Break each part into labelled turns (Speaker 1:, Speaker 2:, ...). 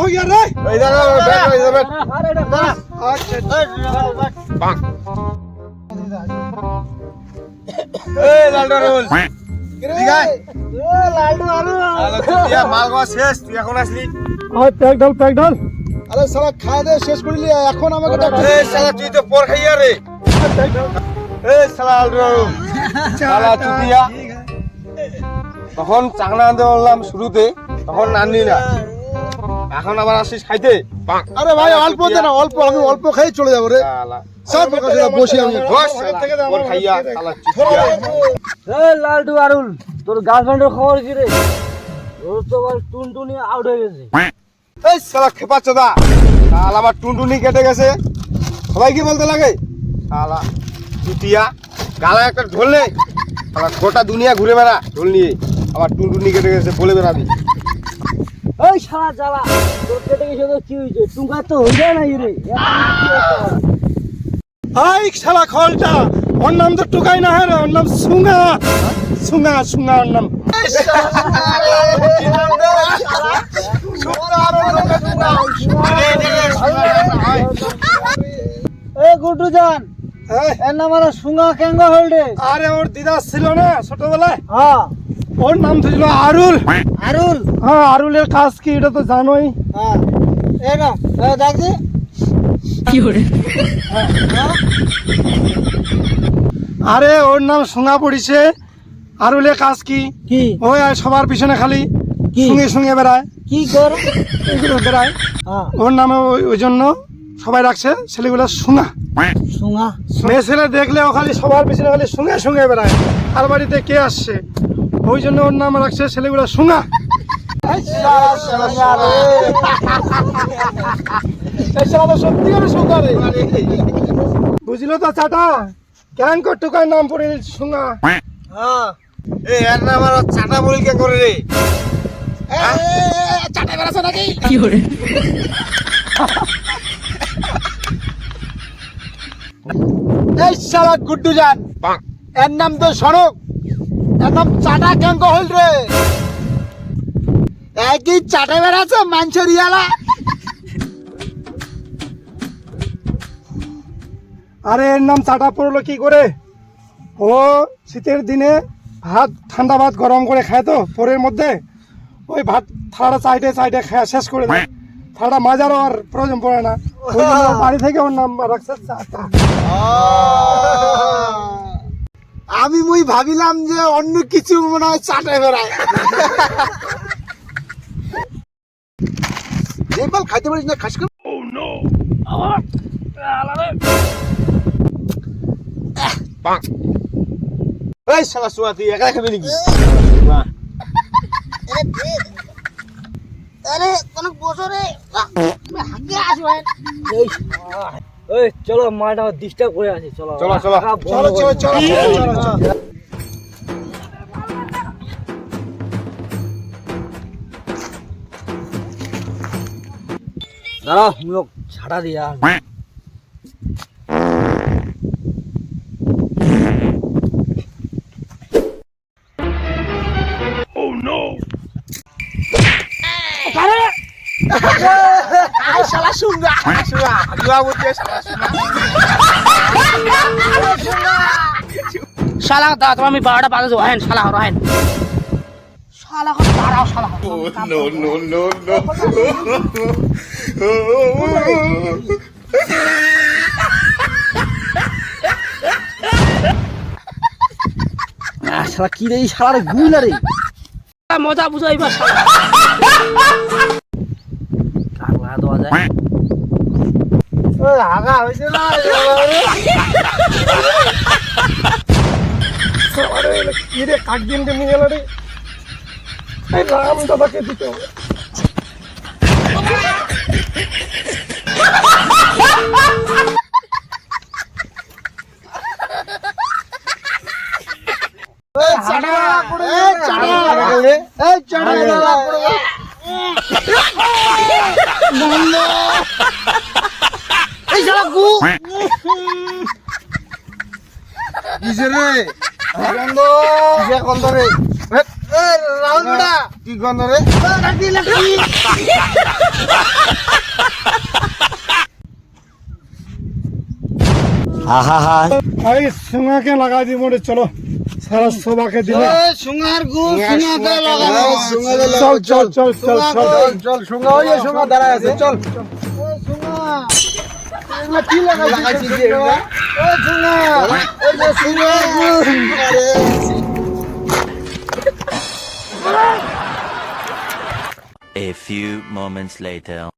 Speaker 1: খাইয়া রে আচ্ছা খাওয়া দাওয়া শেষ করলি এখন আমাকে
Speaker 2: তুই তো পর খাইয়া রে তখন চাংলা আনতে বললাম শুরুতে তখন আনলি না এখন আবার আসিস খাইতে?
Speaker 1: আরে ভাই অল্প দে না অল্প আমি অল্প খাই চলে যাব রে। সব কাছে বসি আমি।
Speaker 2: বস। শালা, পর খাইয়া শালা
Speaker 3: এই লালটু আরুল তোর গার্লফ্রেন্ডের খবর কি রে? ওর তো আবার টুনটুনি আউট হয়ে গেছে।
Speaker 2: এই শালা খেপা চোদা। শালা আবার টুনটুনি কেটে গেছে। সবাই কি বলতে লাগে? শালা চুতিয়া। গালা একটা ঢোল নেই। শালা গোটা দুনিয়া ঘুরে বেড়া। ঢোল নিয়ে আবার টুনটুনি কেটে গেছে বলে বেড়াবি।
Speaker 3: এই শালা জ্বালা তোর কেটে গেছে তো কি হয়েছে? টুকা তো যায় না রে?
Speaker 1: হাই শালা খলটা ওর নাম তো টুকাই না হ্যাঁ ওর নাম ওর নাম।
Speaker 3: গুড্ডু জান
Speaker 1: হ্যাঁ,
Speaker 3: এর নাম হলো সুঙ্গা কেঙ্গা হলডে।
Speaker 1: আরে ওর দিদা ছিল না ছোটবেলায়?
Speaker 3: হ্যাঁ।
Speaker 1: ওর নাম তো ছিল আরুল।
Speaker 3: আরুল?
Speaker 1: হ্যাঁ আরুলের কাজ কি এটা তো জানোই।
Speaker 3: হ্যাঁ। এই না এই দেখছি
Speaker 1: আরে ওর নাম সুঙ্গা পড়িছে। আরুলের কাজ কি?
Speaker 3: কি?
Speaker 1: ওই আর সবার পিছনে খালি।
Speaker 3: কি?
Speaker 1: সঙ্গে সঙ্গে বেড়ায়।
Speaker 3: কি কর?
Speaker 1: বেড়ায়।
Speaker 3: হ্যাঁ।
Speaker 1: ওর নামে ওই- ওই জন্য সবাই রাখছে ছেলেগুলো সুঙ্গা
Speaker 3: সুঙ্গা
Speaker 1: মেয়ে ছেলে দেখলে ও খালি সবার পিছনে খালি সঙ্গে সঙ্গে বেড়ায়। আর বাড়িতে কে আসছে? ওই জন্য ওর নাম রাখছে ছেলেগুলো রে বুঝলো তো চাটা? কেন টুকার নাম পড়ে সুঙ্গা
Speaker 3: হ্যাঁ
Speaker 2: এই এর নাম আর চাটা কে করে রে।
Speaker 1: এই শালা গুড্ডু জান এর নাম তো সড়ক এর নাম চাটা কেঙ্ক হল রে একই চাটে বেড়াচ্ছে মাংসের ইয়ালা আরে এর নাম চাটা পড়ল কি করে? ও শীতের দিনে ভাত ঠান্ডা ভাত গরম করে খায় তো পরের মধ্যে ওই ভাত থালাটা চাইটে চাইটে খায় শেষ করে দেয়। থালাটা মাজারও আর প্রয়োজন পড়ে না। বাড়ি থেকে ওর নাম রাখছে চাটা আমি মুই ভাবিলাম যে অন্য কিছু মনে হয় চাটে বেড়ায়। দেখবাল খাইতে পারিস না খাস করে।
Speaker 2: এই শালা সুয়া তুই একা খাবি নাকি?
Speaker 3: এই চলো মালটা ডিস্টার্ব করে আছে চলো
Speaker 2: মাটা ডিস্টার্ব
Speaker 3: করে বন্ধ
Speaker 1: চলো
Speaker 3: করে
Speaker 1: চলো চলো চলো চলো
Speaker 3: দাঁড়াও মুখ ছাড়া দিয়া
Speaker 2: সুঙ্গা সুঙ্গা আগিয়া বলতে শালা
Speaker 4: দাও তোমার আমি বারোটা বাজে যাব হ্যাঁ শালা হরো হ্যাঁ দাঁড়াও
Speaker 3: কি রে এই শালা রে গুইলা রে
Speaker 4: মজা বুঝো এবার শালা।
Speaker 3: কার দেওয়া যায়
Speaker 1: আগা হয়েছে না? কি রে কাক দিন নিয়ে গেল রে? এই রাম দাদাকে দিতে হবে।
Speaker 4: ওই শালা গু।
Speaker 2: কিসের রে?
Speaker 1: গন্ধ কিসে গন্ধ রে?
Speaker 2: রাউন্ডা হ্যাঁ, কি গন্ধ রে?
Speaker 5: আহা হা
Speaker 1: আরে সুঙাকে লাগা দি মোড়ে চলো। সারা সবাকে দিলে
Speaker 5: সুঙার গু সুঙাতে লাগা
Speaker 1: চল চল চল চল চল
Speaker 3: চল। সুঙা ওই সুঙা দাঁড়ায় আছে চল।
Speaker 6: সুঙা A few moments later.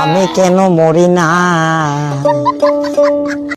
Speaker 5: আমি কেন মরি না